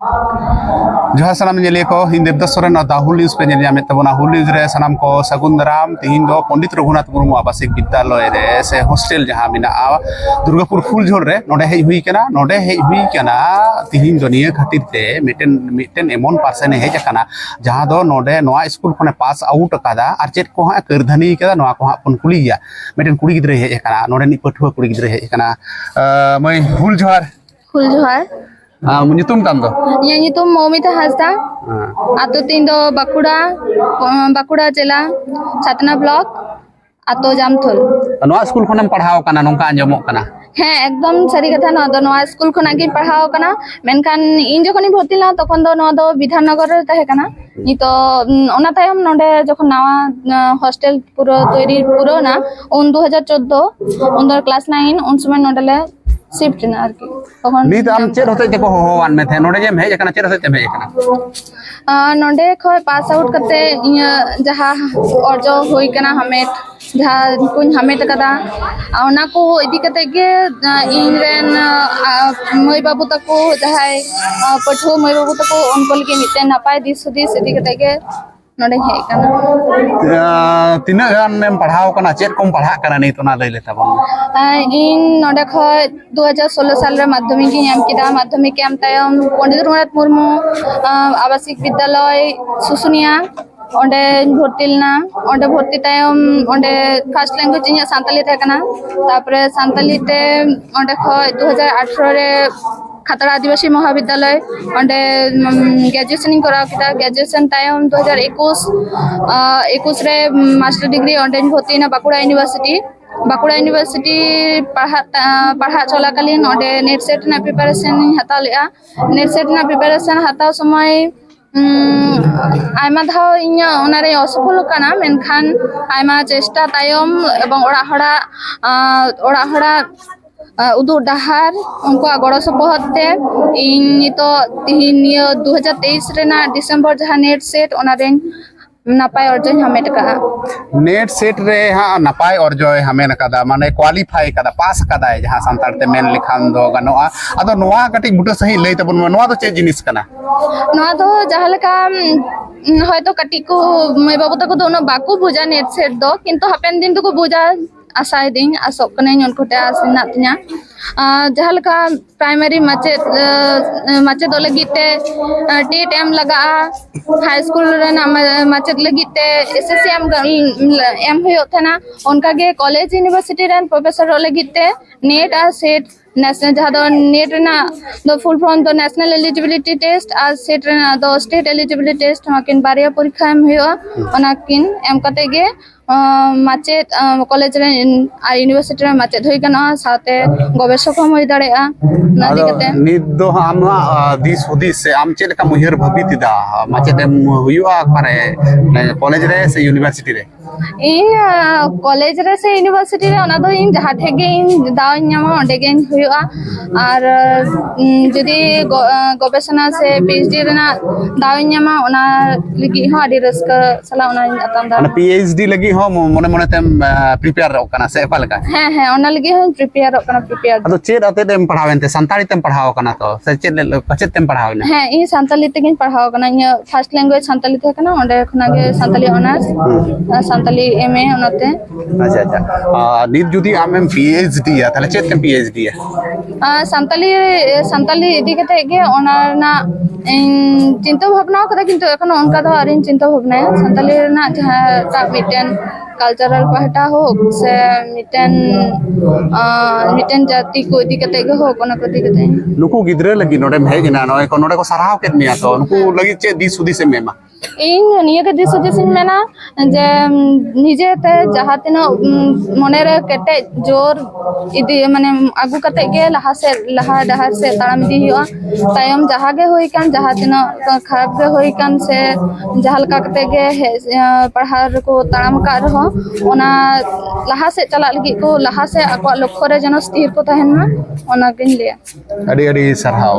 ᱡᱚᱦᱟᱨ ᱥᱟᱱᱟᱢ ᱧᱮᱞᱤᱭᱟᱹ ᱠᱚ ᱤᱧ ᱫᱮᱵᱫᱟᱥ ᱥᱚᱨᱮᱱ ᱟᱨ ᱫᱟᱦᱩᱞ ᱱᱤᱭᱩᱡ ᱯᱮ ᱧᱮᱞ ᱧᱟᱢᱮᱫ ᱛᱟᱵᱚᱱᱟ ᱦᱩᱞ ᱱᱤᱭᱩᱡ ᱨᱮ ᱥᱟᱱᱟᱢ ᱠᱚ ᱥᱟᱹᱜᱩᱱ ᱫᱟᱨᱟᱢ ᱛᱤᱦᱤᱧ ᱫᱚ ᱯᱚᱱᱰᱤᱛ ᱨᱚᱜᱷᱩᱱᱟᱛᱷ ᱢᱩᱨᱢᱩ ᱟᱵᱟᱥᱤᱠ ᱵᱤᱫᱽᱫᱟᱞᱚᱭ ᱨᱮ ᱥᱮ ᱦᱳᱥᱴᱮᱞ ᱡᱟᱦᱟᱸ ᱢᱮᱱᱟᱜᱼᱟ ᱫᱩᱨᱜᱟᱯᱩᱨ ᱯᱷᱩᱞ ᱡᱷᱳᱨ ᱨᱮ ᱱᱚᱰᱮ ᱦᱮᱡ ᱦᱩᱭ ᱠᱟᱱᱟ ᱱᱚᱰᱮ ᱦᱮᱡ ᱦᱩᱭ ᱠᱟᱱᱟ ᱛᱤᱦᱤᱧ ᱫᱚ ᱱᱤᱭᱟᱹ ᱠᱷᱟᱹᱛᱤᱨ ᱛᱮ ᱢᱤᱫᱴᱮᱱ ᱢᱤᱫᱴᱮᱱ ᱮᱢᱚᱱ ᱯᱟᱨᱥᱮᱱᱮ ᱦᱮᱡ ᱟᱠᱟᱱᱟ ᱡᱟᱦᱟᱸ ᱫᱚ ᱱᱚᱰᱮ ᱱᱚᱣᱟ ᱥᱠᱩᱞ ᱠᱷᱚᱱᱮ ᱯᱟᱥ ᱟᱣᱩᱴ ᱟᱠᱟᱫᱟ ᱟᱨ ᱪᱮᱫ ᱠᱚ ᱦᱟᱸᱜ ᱠᱟᱹᱨᱫᱷᱟᱹᱱᱤ ᱟᱠᱟᱫᱟ ᱱᱚᱣᱟ ᱠᱚ ᱦᱟᱸᱜ ᱵᱚᱱ ᱠᱩᱞᱤᱭᱮᱭᱟ ᱢᱤᱫᱴᱮᱱ ᱠᱩᱲᱤ ᱜᱤᱫᱽᱨᱟᱹ ᱦᱮᱡ ᱟᱠᱟᱱᱟ ᱱᱚᱰᱮᱱᱤᱡ ᱯᱟᱹᱴᱷᱩᱣᱟᱹ ᱠᱩᱲᱤ ᱜᱤᱫᱽᱨᱟᱹ ᱦᱮᱡ ᱟᱠᱟᱱᱟ ᱢᱟᱹᱭ ᱦᱩᱞ ᱡᱚᱦᱟᱨ ᱦᱩᱞ ᱡᱚᱦᱟᱨ ᱧᱩᱛᱩᱢ ᱛᱟᱢ ᱫᱚ ᱤᱧᱟᱹᱜ ᱧᱩᱛᱩᱢ ᱢᱚᱢᱤᱛᱟ ᱦᱟᱸᱥᱫᱟ ᱟᱛᱳ ᱛᱤᱧ ᱫᱚ ᱵᱟᱸᱠᱩᱲᱟ ᱵᱟᱸᱠᱩᱲᱟ ᱡᱮᱞᱟ ᱪᱷᱟᱛᱱᱟ ᱵᱞᱚᱠ ᱟᱛᱳ ᱡᱟᱢᱛᱷᱚᱞ ᱱᱚᱣᱟ ᱥᱠᱩᱞ ᱠᱷᱚᱱᱮᱢ ᱯᱟᱲᱦᱟᱣ ᱠᱟᱱᱟ ᱱᱚᱝᱠᱟ ᱟᱸᱡᱚᱢᱚᱜ ᱠᱟᱱᱟ হ্যাঁ একদম সারি কথা নয় নয় স্কুল খনাগ গিয়ে পড়াও কানা মেনকান ইন যখন ভর্তি লা তখন দো নয় দো বিধাননগর রে তাহে কানা নিতো ওনা তাইম নডে যখন নাওয়া হোস্টেল পুরো তৈরি পুরো না উন 2014 উন ক্লাস 9 উন সময় নডলে শিফট না আর কি তখন ᱱᱤᱛ ᱟᱢ ᱪᱮᱫ ᱦᱚᱛᱮᱡ ᱛᱮᱠᱚ ᱦᱚᱦᱚᱣᱟᱱ ᱢᱮ ᱛᱟᱦᱮᱸ ᱱᱚᱰᱮ ᱜᱮᱢ ᱦᱮᱡ ᱟᱠᱟᱱᱟ ᱪᱮᱫ ᱦᱚᱛᱮᱡ ᱛᱮᱢ ᱦᱮᱡ ᱟᱠᱟᱱᱟ ᱱᱚᱰᱮ ᱠᱷᱚᱡ ᱯᱟᱥ ᱟᱣᱩᱴ ᱠᱟᱛᱮ ᱤᱧᱟᱹ ᱡᱟᱦᱟᱸ ᱚᱨᱡᱚ ᱦᱩᱭ ᱠᱟᱱᱟ ᱦᱟᱢᱮᱴ ᱡᱟᱦᱟᱸ ᱠᱚᱧ ᱦᱟᱢᱮᱴ ᱟᱠᱟᱫᱟ ᱚᱱᱟ ᱠᱚ ᱤᱫᱤ ᱠᱟᱛᱮ ᱜᱮ ᱤᱧ ᱨᱮᱱ ᱢᱟᱹᱭ ᱵᱟᱹᱵᱩ ᱛᱟᱠᱚ ᱡᱟᱦᱟᱸᱭ ᱯᱟᱹᱴᱷᱩᱣᱟᱹ ᱢᱟᱹᱭ ᱵᱟᱹᱵᱩ ᱛᱟᱠᱚ ᱩᱱᱠᱩ ᱞᱟᱹᱜᱤᱫ ᱢᱤᱫᱴᱮᱱ ᱱᱟᱯᱟᱭ ᱫᱤᱥ ᱦᱩᱫᱤᱥ ᱤᱫᱤ ᱠᱟᱛᱮ ᱜᱮ ᱱᱚᱰᱮ ᱦᱮᱡ ᱠᱟᱱᱟ ᱛᱤᱱᱟᱹᱜ ᱜᱟᱱᱮᱢ ᱯᱟᱲᱦᱟᱣ ᱠᱟᱱᱟ ᱪᱮᱫ ᱠᱚᱢ ᱯᱟᱲᱦᱟᱜ ᱠᱟᱱᱟ ᱱᱤᱛ ᱚᱱᱟ ᱞᱟᱹᱭ ᱞᱮ ᱛᱟᱵᱚᱱ ᱤᱧ ᱱᱚᱰᱮ ᱠᱷᱚᱡ 2016 ᱥᱟᱞ ᱨᱮ ᱢᱟᱫᱽᱫᱷᱚᱢᱤᱠ ᱤᱧ ᱮᱢ ᱠᱮᱫᱟ ᱢᱟᱫᱽᱫᱷᱚᱢᱤᱠ ᱮᱢ ᱛᱟᱭᱚᱢ ᱯᱚᱱᱰᱤᱛ ᱨᱚᱜᱷᱩᱱᱟᱛᱷ ᱢᱩᱨᱢᱩ আবাসিক বিদ্যালয় সুᱥᱩᱱᱤয়া ᱚᱸᱰᱮ ᱵᱷᱚᱨᱛᱤ ᱞᱮᱱᱟ ᱚᱸᱰে ᱵᱷᱚᱨᱛᱤ ᱛᱟᱭᱚᱢ ᱚᱸᱰᱮ ᱯᱷᱟᱥᱴ ᱞᱮᱝᱜᱩᱭᱮᱡ ᱤᱧᱟᱹᱜ ᱥᱟᱱᱛᱟᱞᱤ ᱛᱟᱦᱮᱸ ᱠᱟᱱᱟ ᱛᱟᱨᱯᱚᱨᱮ ᱥᱟᱱᱛᱟᱞᱤ ᱛᱮ ᱚᱸᱰᱮ ᱠᱷᱚᱡ 2018 ᱨᱮ ખાતર આદિવાસી મહાવિદ્યાલય અને ગ્રેજ્યુએશન કરાવ કીધા ગ્રેજ્યુએશન તાયમ દો હજાર એકુશ એકુશરે માસ્ટર ડિગ્રી અને ભર્તી બાકુડા યુનિવર્સિટી બાકુડા યુનિવર્સિટી પઢા ચલાકાલીન અને નેટ સેટના પ્રિપેરેશન હાતા લેઆ નેટ સેટના પ્રિપેરેશન હાતા સમય আইমা ধাও ইয়া ওনারে অসফল কানা মেনখান আইমা চেষ্টা তায়ম এবং ওড়া হড়া ওড়া হড়া ᱩᱫᱩᱜ ᱰᱟᱦᱟᱨ ᱩᱱᱠᱩᱣᱟᱜ ᱜᱚᱲᱚ ᱥᱚᱯᱚᱦᱚᱫ ᱛᱮ ᱤᱧ ᱱᱤᱛᱚᱜ ᱛᱤᱦᱤᱧ ᱱᱤᱭᱟᱹ ᱫᱩ ᱦᱟᱡᱟᱨ ᱛᱮᱭᱤᱥ ᱨᱮᱱᱟᱜ ᱰᱤᱥᱮᱢᱵᱚᱨ ᱡᱟᱦᱟᱸ ᱱᱮᱴ ᱥᱮᱴ ᱚᱱᱟᱨᱮᱧ নাপায় অর্জন হামেট কাদা নেট সেট রে হ্যাঁ নাপায় অর্জয় হামেন কাদা মানে কোয়ালিফাই কাদা পাস কাদায় যাহা সান্তাড়তে মেন লিখান দো গানোয়া আদো নোয়া কাটি বুটা সহি লই তাবন নোয়া দো চে জিনিস কানা নোয়া দো যাহা লেকা হয়তো কাটি কো মাই বাবু তাকো দো না বাকু বুঝা নেট সেট দো কিন্তু হাপেন দিন তো কো বুঝা ᱟᱥᱟᱭᱫᱟᱹᱧ ᱟᱥᱚᱜ ᱠᱟᱹᱱᱟᱹᱧ ᱩᱱᱠᱩ ᱴᱷᱮᱱ ᱟᱥ ᱢᱮᱱᱟᱜ ᱛᱤᱧᱟ ᱡᱟᱦᱟᱸ ᱞᱮᱠᱟ ᱯᱨᱟᱭᱢᱟᱨᱤ ᱢᱟᱪᱮᱫ ᱢᱟᱪᱮᱫᱚᱜ ᱞᱟᱹᱜᱤᱫ ᱛᱮ ᱴᱮᱴ ᱮᱢ ᱞᱟᱜᱟᱜᱼᱟ ᱦᱟᱭ ᱥᱠᱩᱞ ᱨᱮᱱᱟᱜ ᱢᱟᱪᱮᱫ ᱞᱟᱹᱜᱤᱫ ᱛᱮ ᱮᱥᱮᱥᱥᱤ ᱮᱢ ᱮᱢ ᱦᱩᱭᱩᱜ ᱛᱟᱦᱮᱱᱟ ᱚᱱᱠᱟᱜᱮ ᱠᱚᱞᱮᱡᱽ ᱤᱭᱩᱱᱤᱵᱷᱟᱨᱥᱤᱴᱤ ᱨᱮᱱ ᱯᱨᱚᱯᱷᱮᱥᱚᱨᱚᱜ ᱞᱟᱹᱜᱤᱫ ᱛᱮ ᱱᱮᱴ ᱟᱨ ᱥᱮᱴ નેશનલ જહાં તો નેટના તો ફૂલ ફોર્મ તો નેશનલ એલિજિબિલિટી ટેસ્ટ ᱟᱨ ᱥᱮᱴ ᱨᱮᱱᱟᱜ ᱫᱚ ᱥᱴᱮᱴ ᱮᱞᱤᱡᱤᱵᱤᱞᱤᱴᱤ ᱴᱮᱥᱴ ᱦᱚᱸᱠᱤᱱ ᱵᱟᱨᱭᱟ ᱯᱚᱨᱤᱠᱠᱷᱟ ᱮᱢ ᱦᱩᱭᱩᱜᱼᱟ ᱚᱱᱟᱠᱤᱱ ᱮᱢ ᱠᱟᱛᱮ ᱜᱮ ᱢᱟᱪᱮᱫ ᱠᱚᱞᱮᱡᱽ ᱨᱮ ᱟᱨ ᱤᱭᱩᱱᱤᱵᱷᱟᱨᱥᱤᱴᱤ ᱨᱮ ᱢᱟᱪᱮᱫ ᱦᱩᱭ ᱜᱟᱱᱚᱜᱼᱟ ᱥᱟᱶᱛᱮ ᱜᱚᱵᱮᱥᱚᱠ ᱦᱚᱸ ᱦᱩᱭ ᱫᱟᱲᱮᱭᱟᱜᱼᱟ ᱚᱱᱟ ᱤᱫᱤ ᱠᱟᱛᱮ ᱱᱤᱛ ᱫᱚ ᱟᱢᱟᱜ ᱫᱤᱥ ᱦᱩᱫᱤᱥ ᱥᱮ ᱟᱢ ᱪᱮᱫ ᱞᱮᱠᱟᱢ ᱩᱭᱦᱟᱹᱨ ᱵᱷᱟᱹᱵᱤᱛ ᱮᱫᱟ ᱢᱟᱪᱮᱫ ᱮᱢ ᱦᱩᱭᱩᱜᱼᱟ ᱚᱠᱟᱨᱮ ᱠᱚᱞᱮᱡᱽ ᱨᱮ ᱥᱮ ᱤᱭᱩᱱᱤᱵᱷᱟᱨᱥᱤᱴᱤ ᱨᱮ ᱤᱧ ᱠᱚᱞᱮᱡᱽ ᱨᱮ ᱥᱮ ᱤᱭᱩᱱᱤᱵᱷᱟᱨᱥᱤᱴᱤ ᱨᱮ ᱚᱱᱟ ᱫᱚ ᱤᱧ ᱡᱟᱦᱟᱸ ᱴᱷᱮᱡ ᱜᱮ ᱤᱧ ᱫᱟᱣ ᱤᱧ ᱧᱟᱢᱟ ᱚᱸᱰᱮ ᱜᱮᱧ ᱦᱩᱭᱩᱜᱼᱟ ᱟᱨ ᱡᱩᱫᱤ ᱜᱚᱵᱮᱥᱚᱱᱟ ᱥᱮ ᱯᱤᱮᱪᱰᱤ ᱨᱮᱱᱟᱜ ᱫᱟᱣ ᱤᱧ ᱧᱟᱢᱟ ᱚᱱᱟ ᱞᱟᱹᱜᱤᱫ ᱦᱚᱸ ᱟᱹᱰᱤ ᱨᱟᱹᱥᱠᱟᱹ ᱥᱟᱞᱟᱜ ᱚᱱᱟᱧ ᱟᱛᱟᱢ ᱫᱟ ᱯᱤᱮᱪᱰᱤ ᱞᱟᱹᱜᱤᱫ ᱦᱚᱸ ᱢᱚᱱᱮ ᱢᱚᱱᱮ ᱛᱮᱢ ᱯᱨᱤᱯᱮᱭᱟᱨᱚᱜ ᱠᱟᱱᱟ ᱥᱮ ᱚᱠᱟ ᱞᱮᱠᱟ ᱦᱮᱸ ᱦᱮᱸ ᱚᱱᱟ ᱞᱟᱹᱜᱤᱫ ᱦᱚᱸᱧ ᱯᱨᱤᱯᱮᱭᱟᱨᱚᱜ ᱠᱟᱱᱟ ᱯᱨᱤᱯᱮᱭᱟᱨ ᱟᱫᱚ ᱪᱮᱫ ᱟᱛᱮᱫ ᱮᱢ ᱯᱟᱲᱦᱟᱣ ᱮᱱᱛᱮ ᱥᱟᱱᱛᱟᱲᱤ ᱛᱮᱢ ᱯᱟᱲᱦᱟᱣ ᱠᱟᱱᱟ ᱛᱚ ᱥᱮ ᱪᱮᱫ ᱪᱮᱫ ᱛᱮᱢ ᱯᱟᱲᱦᱟᱣ ᱮᱱᱟ ᱦᱮᱸ ᱤᱧ ᱥᱟᱱᱛᱟᱞᱤ ᱛᱮᱜᱮᱧ ᱯᱟᱲᱦᱟᱣ ᱠᱟᱱᱟ ᱤᱧᱟᱹᱜ ᱯᱷᱟᱥᱴ ᱞᱮᱝᱜᱩᱭᱮᱡᱽ ᱥᱟᱱᱛᱟᱲᱤ ᱛᱟᱦᱮᱸ ᱠᱟᱱᱟ ᱚᱸᱰᱮ ᱠᱷᱚᱱᱟᱜ ᱜᱮ ᱥᱟᱱᱛᱟᱲᱤ ᱚᱱᱟᱨᱥ ᱥᱟᱱᱛᱟᱞᱤ ᱮᱢᱮ ᱚᱱᱟᱛᱮ ᱟᱪᱪᱷᱟ ᱟᱪᱪᱷᱟ ᱱᱤᱛ ᱡᱩᱫᱤ ᱟᱢᱮᱢ ᱯᱤᱮᱭᱪᱰᱤ ᱭᱟ ᱛᱟᱦᱞᱮ ᱪᱮᱫ ᱛᱮᱢ ᱯᱤᱮᱭᱪᱰᱤ ᱭᱟ ᱥᱟᱱᱛᱟᱞᱤ ᱥᱟᱱᱛᱟᱞᱤ ᱤᱫᱤ ᱠᱟᱛᱮ ᱜᱮ ᱚᱱᱟ ᱨᱮᱱᱟᱜ ᱤᱧ ᱪᱤᱱᱛᱟᱹ ᱵᱷᱟᱵᱱᱟ ᱠᱟᱫᱟ ᱠᱤᱱᱛᱩ ᱮᱠᱷᱚᱱᱚ ᱚᱱᱠᱟ ᱫᱚ ᱟᱹᱣᱨᱤᱧ ᱪᱤᱱᱛᱟᱹ ᱵᱷᱟᱵᱱᱟᱭᱟ ᱥᱟᱱᱛᱟᱞᱤ ᱨᱮᱱᱟᱜ ᱡᱟᱦᱟᱸᱴᱟᱜ ᱢᱤᱫᱴᱮᱱ ᱠᱟᱞᱪᱟᱨᱟᱞ ᱯᱟᱦᱴᱟ ᱦᱳᱠ ᱥᱮ ᱢᱤᱫᱴᱮᱱ ᱢᱤᱫᱴᱮᱱ ᱡᱟᱹᱛᱤ ᱠᱚ ᱤᱫᱤ ᱠᱟᱛᱮ ᱜᱮ ᱦᱳᱠ ᱚᱱᱟ ᱠᱚ ᱤᱫᱤ ᱠᱟᱛᱮ ᱱᱩᱠᱩ ᱜᱤᱫᱽᱨᱟᱹ ᱞᱟᱹᱜᱤᱫ ᱱᱚᱰᱮᱢ ᱦᱮᱡ ᱮᱱᱟ ᱥᱟᱨᱦᱟᱣ ᱠᱮᱫ ᱢᱮᱭᱟ ᱤᱧ ᱱᱤᱭᱟᱹᱜᱮ ᱫᱤᱥ ᱦᱩᱫᱤᱥᱤᱧ ᱢᱮᱱᱟ ᱡᱮ ᱱᱤᱡᱮᱛᱮ ᱡᱟᱦᱟᱸ ᱛᱤᱱᱟᱹᱜ ᱢᱚᱱᱮᱨᱮ ᱠᱮᱴᱮᱡ ᱡᱳᱨ ᱤᱫᱤ ᱢᱟᱱᱮ ᱟᱹᱜᱩ ᱠᱟᱛᱮ ᱜᱮ ᱞᱟᱦᱟ ᱥᱮᱫ ᱞᱟᱦᱟ ᱰᱟᱦᱟᱨ ᱥᱮᱫ ᱛᱟᱲᱟᱢ ᱤᱫᱤ ᱦᱩᱭᱩᱜᱼᱟ ᱛᱟᱭᱚᱢ ᱡᱟᱦᱟᱸ ᱜᱮ ᱦᱩᱭ ᱠᱟᱱ ᱡᱟᱦᱟᱸ ᱛᱤᱱᱟᱹᱜ ᱠᱷᱟᱨᱟᱯ ᱜᱮ ᱦᱩᱭ ᱠᱟᱱ ᱥᱮ ᱡᱟᱦᱟᱸ ᱞᱮᱠᱟ ᱠᱟᱛᱮ ᱜᱮ ᱯᱟᱲᱦᱟᱣ ᱨᱮᱠᱚ ᱛᱟᱲᱟᱢ ᱟᱠᱟᱫ ᱨᱮᱦᱚᱸ ᱠᱚ ᱚᱱᱟ ᱞᱟᱦᱟ ᱥᱮᱫ ᱪᱟᱞᱟᱜ ᱞᱟᱹᱜᱤᱫ ᱠᱚ ᱞᱟᱦᱟ ᱥᱮᱫ ᱟᱠᱚᱣᱟᱜ ᱞᱚᱠᱠᱷᱚ ᱨᱮ ᱡᱮᱱᱚ ᱥᱛᱷᱤᱨ ᱠᱚ ᱛᱟᱦᱮᱱ ᱢᱟ ᱚᱱᱟᱜᱤᱧ ᱞᱟᱹᱭᱟ ᱟᱹᱰᱤ ᱟᱹᱰᱤ ᱥᱟᱨᱦᱟᱣ